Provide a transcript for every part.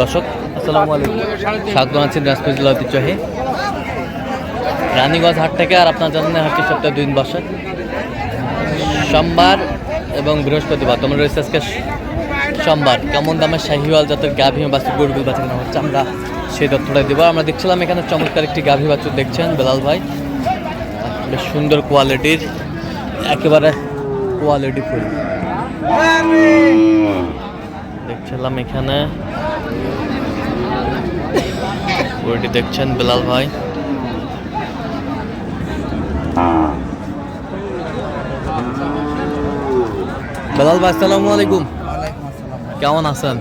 দর্শক, আসসালামু আলাইকুম। স্বাগত আছেন দিনাজপুর জেলা ঐতিহ্যবাহী। রানীগঞ্জ হাট থেকে আর আপনার জানেন হাটটি সপ্তাহে দুই দিন বসে। সোমবার এবং বৃহস্পতিবার, তোমরা রয়েছে আজকে সোমবার। কেমন দামের শাহিওয়াল জাতের গাভী বাছুর গরুগুলো বাছুর কেনা হচ্ছে আমরা সেই তথ্যটা দেবো। আমরা দেখছিলাম এখানে চমৎকার একটি গাভী বাছুর দেখছেন বেলাল ভাই। বেশ সুন্দর কোয়ালিটির, একেবারে কোয়ালিটি ফুল দেখছিলাম এখানে গরুটি দেখছেন বেলাল ভাই। বেলাল ভাই আসসালামু আলাইকুম। কেমন আছেন?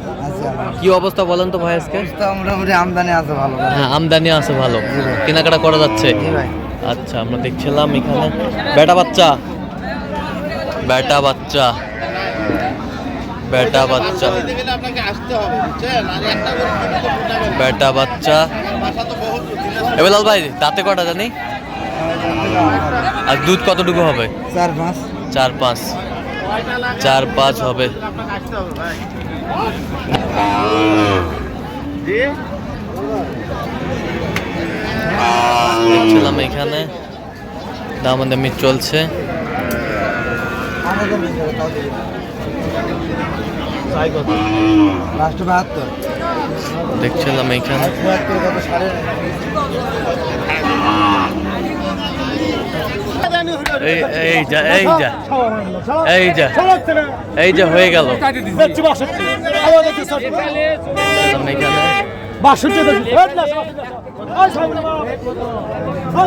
কি অবস্থা বলেন তো ভাই আজকে? মোটামুটি আমদানি আছে ভালো। হ্যাঁ আমদানি আছে ভালো। কেনাকাটা করা যাচ্ছে? আচ্ছা আমরা দেখছিলাম এখানে। বেটা বাচ্চা। বেটা বাচ্চা। বেটা বাচ্চা। বেটা বাচ্চা। এবার লাল ভাই দাঁতে কটা জানি? আর দুধ কতটুকু হবে? চার পাঁচ। চার পাঁচ। চার পাঁচ হবে। দেখছিলাম এখানে। দামাদামি চলছে। দেখছিলাম সাড়ে এই এই যা এই যা এই যা এই যে হয়ে গেল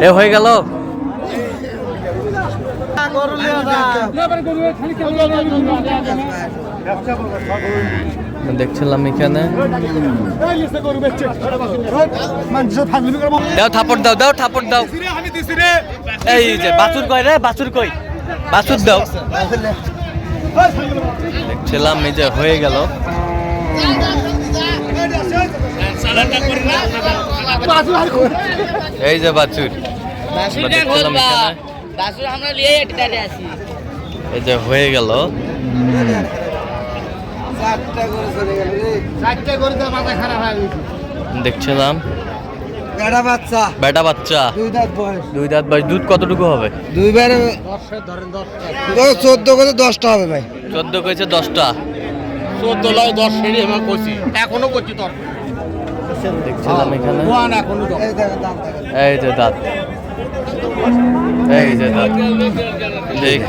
এ হয়ে গেল দেখছিলাম এখানে। দাও থাপড় দাও দাও থাপড় দাও। এই যে, বাছুর কই রে, বাছুর কই? বাছুর দাও। দেখছিলাম এই যে, হয়ে গেল। এই যে, বাছুর। দেখছিলাম এখানে। বাসুর আমরা লিয়ে একটা আছি এই যে হয়ে গেল। চারটা করে চলে গেল রে। চারটে করে তো মাথা খারাপ হয়ে গেছে। দেখছিলাম। বাচ্চা। বেটা বাচ্চা। দুই দাঁত বয়স। দুই দাঁত বাই দুধ কতটুকু হবে? দুইবারে দশটা ধরেন দশটা। চোদ্দ করে দশটা হবে ভাই। চোদ্দ কয়েছে দশটা। চোদ্দ লয় দশ সেরি আমার করছি এখনও করছি তোর। দেখছিলাম এখানে। এই যে দাঁত। এই যে ঠিক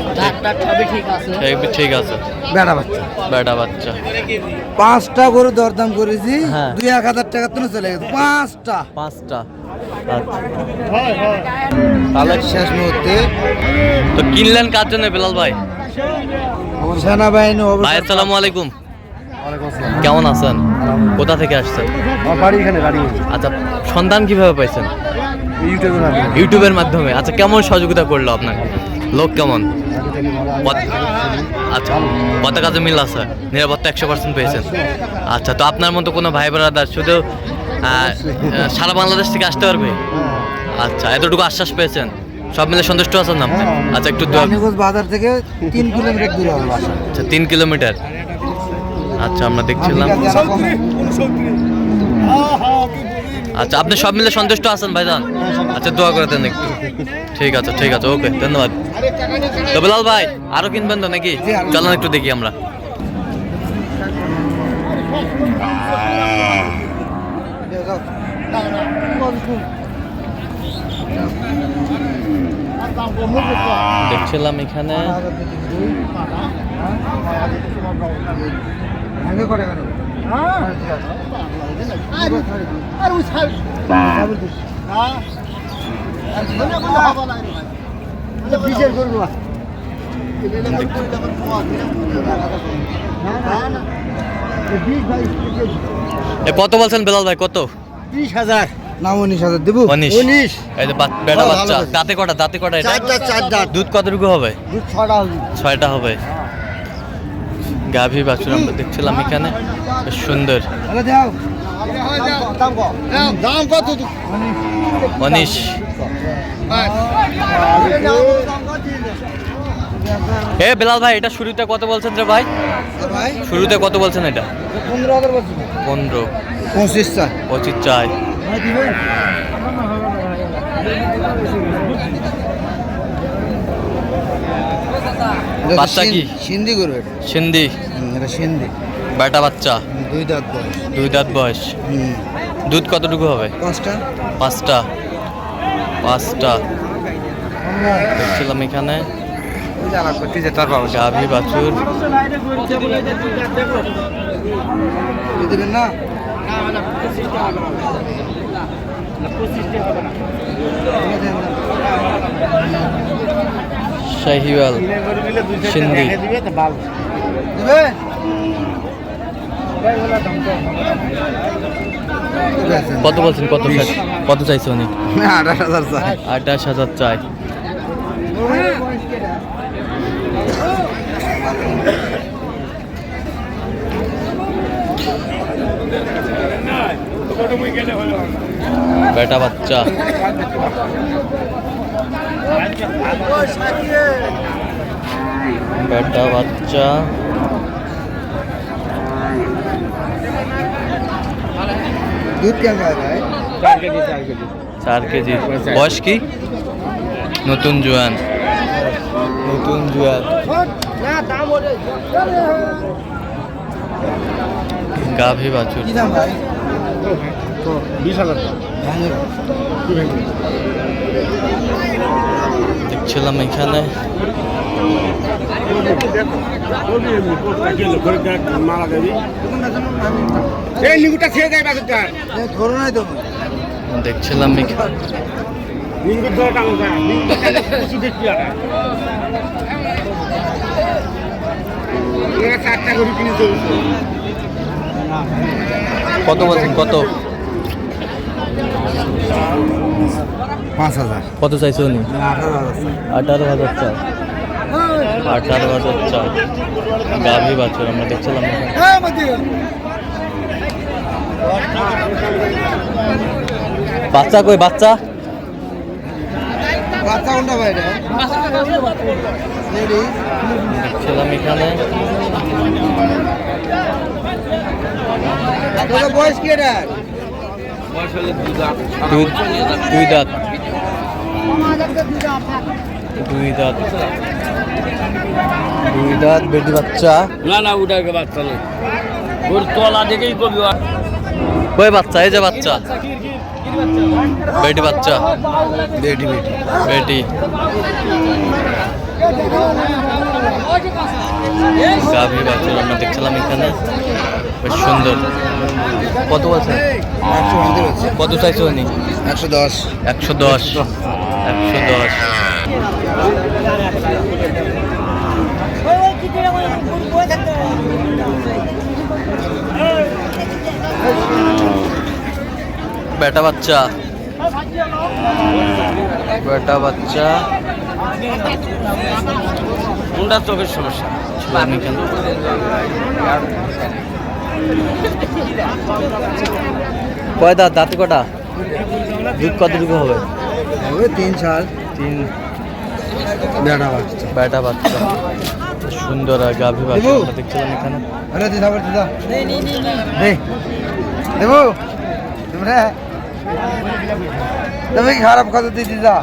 ঠিক আছে। বেড়া বাচ্চা। বেটা বাচ্চা। পাঁচটা গরু দরদাম করেছি হ্যাঁ। দুই এক হাজার টাকা তো চলে গেছে। পাঁচটা। পাঁচটা। আচ্ছা। তাহলে শেষ মুহূর্তে। তো কিনলেন কার জন্য বেলাল ভাই? সেনাবাহিনী ভাই আসসালামু আলাইকুম। কেমন আছেন? কোথা থেকে আসছেন? বাড়ি এখানে গাড়ি আচ্ছা সন্তান কীভাবে পাইছেন? ইউটিউবের মাধ্যমে। আচ্ছা কেমন সহযোগিতা করল আপনাকে লোক কেমন? আচ্ছা পতাকা কাজে মিল আছে নিরাপত্তা একশো পার্সেন্ট পেয়েছেন। আচ্ছা তো আপনার মতো কোনো ভাই ব্রাদার শুধু সারা বাংলাদেশ থেকে আসতে পারবে? আচ্ছা এতটুকু আশ্বাস পেয়েছেন? সব মিলে সন্তুষ্ট আছেন না আপনি? আচ্ছা একটু বাজার থেকে তিন কিলোমিটার দূরে আচ্ছা তিন কিলোমিটার। আচ্ছা আমরা দেখছিলাম। আচ্ছা আপনি সব মিলে সন্তুষ্ট আছেন ভাই ভাইজান? আচ্ছা দোয়া করে দেন একটু। ঠিক আছে ঠিক আছে, ওকে, ধন্যবাদ। তো বিলাল ভাই, আরও কিনবেন তো নাকি? চলেন একটু দেখি আমরা। দেখছিলাম এখানে। করব কত বলছেন বেলাল ভাই কত? ত্রিশ হাজার। না উনিশ হাজার দেবো? উনিশ। বেটা বাচ্চা দাঁতে কটা? দাঁতে কটা এটা? দুধ কতটুকু হবে? দুধ ছটা হবে। ছয়টা হবে। গাভী বাছুর আমরা দেখছিলাম এখানে। বেশ সুন্দর। দাম কত অনিশ এ বেলাল ভাই এটা শুরুতে কত বলছেন রে ভাই? শুরুতে কত বলছেন এটা? পনেরো পঁচিশ চা পঁচিশ চাই। বাচ্চা কি? সিন্ধি করবে এটা। সিন্ধি এটা সিন্ধি বেটা বাচ্চা? দুই দাঁত বয়স। দুই দাঁত বয়স। দুধ কতটুকু হবে? পাঁচটা। পাঁচটা। পাঁচটা। দেখছিলাম এখানে। গাভী বাছুর। না? শাহিওয়াল সিন্ধি। কত বলছেন? কত কত চাইছে উনি? আঠাশ হাজার চাই। আঠাশ হাজার চাই। বেটা বাচ্চা। বেটা বাচ্চা। দুধ কেমন হয় চার কেজি বয়স কি? নতুন জোয়ান। নতুন জোয়ান। গাভী বাছুর। বিশ হাজার। দেখছিলাম এখানে। দেখছিলাম এখানে লিঙ্গুর ধরে টাঙো যায় লিঙ্গুটা কিছু দেখি আর এরা চারটা করে কিনে চলছে কত বলছেন কত পাঁচ হাজার। কত চাইছো উনি? আঠারো হাজার চাই আঠারো হাজার চাই গাভী বাছুর আমরা দেখছিলাম। বাচ্চা কই বাচ্চা? দেখছিলাম এখানে। বয়স কি দুই দুই দাঁত। দুই দাঁত। দুই দাঁত বেটি বাচ্চা। না না ওটাকে বাচ্চা না ওর তলা দেখেই কবি কই বাচ্চা এই যে বাচ্চা। বেটি বাচ্চা। বেটি বেটি। বেটি। গাভী বাছুর আমরা দেখছিলাম এখানে। বেশ সুন্দর। কত হচ্ছে কত চাইছো উনি একশো দশ। একশো দশ। একশো দশ বেটা বাচ্চা। বেটা বাচ্চা। কোনটা চোখের সমস্যা। এখানে। কয় দাঁত দাঁত কটা দুধ কতটুকু হবে? ওই তিন সাল। তিন। বেটা বাচ্চা। বেটা বাচ্চা। সুন্দর আর গাভী বাচ্চা। দেখছিলাম এখানে। আরে দিদা বল দিদা দে দেবো। তোমরা? তুমি খারাপ কত দিয়ে দিদা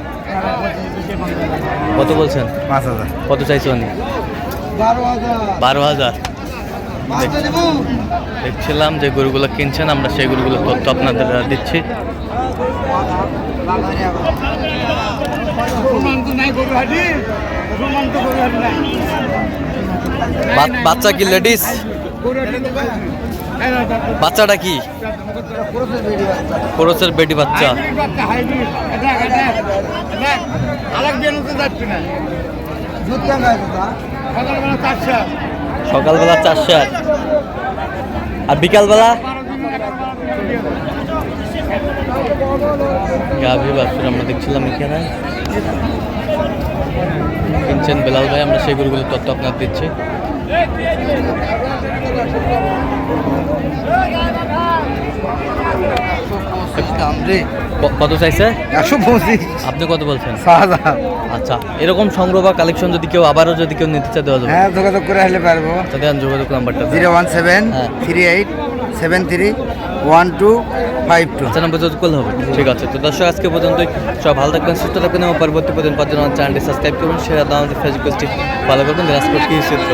কত বলছেন? পাঁচ হাজার। কত চাইছো বারো হাজার। বারো হাজার। দেখছিলাম যে গরুগুলো কিনছেন আমরা সেই গরুগুলো তথ্য আপনাদের দিচ্ছি। বা- বাচ্চা কি লেডিস? বাচ্চাটা কি? খরচের বেটি বাচ্চা। সকালবেলা চারশো আর আর বিকালবেলা? গাভী বাছুর আমরা দেখছিলাম এখানে। কিনছেন বেলাল ভাই, আমরা সেই গরুগুলোর তথ্য আপনার দিচ্ছি। কত চাইছে? একশো পঁচিশ। আপনি কত বলছেন? আচ্ছা এরকম সংগ্রহ বা কালেকশন যদি কেউ আবারও যদি কেউ নিতে চায় দেওয়া যাবে হ্যাঁ যোগাযোগ করে আসলে পারব। আচ্ছা দেন যোগাযোগ নাম্বারটা। জিরো ওয়ান সেভেন হ্যাঁ। Three eight seven three one two five two. আচ্ছা নাম্বার যোগাযোগ করলে হবে। ঠিক আছে তো দর্শক আজকে পর্যন্তই। সব ভালো থাকবেন সুস্থ থাকবেন এবং পরবর্তী পর্যন্ত আমার চ্যানেলটি সাবস্ক্রাইব করুন সেরা দাম ফেসবুক পেজটি ফলো করবেন। দিনাজপুর কি চিত্র।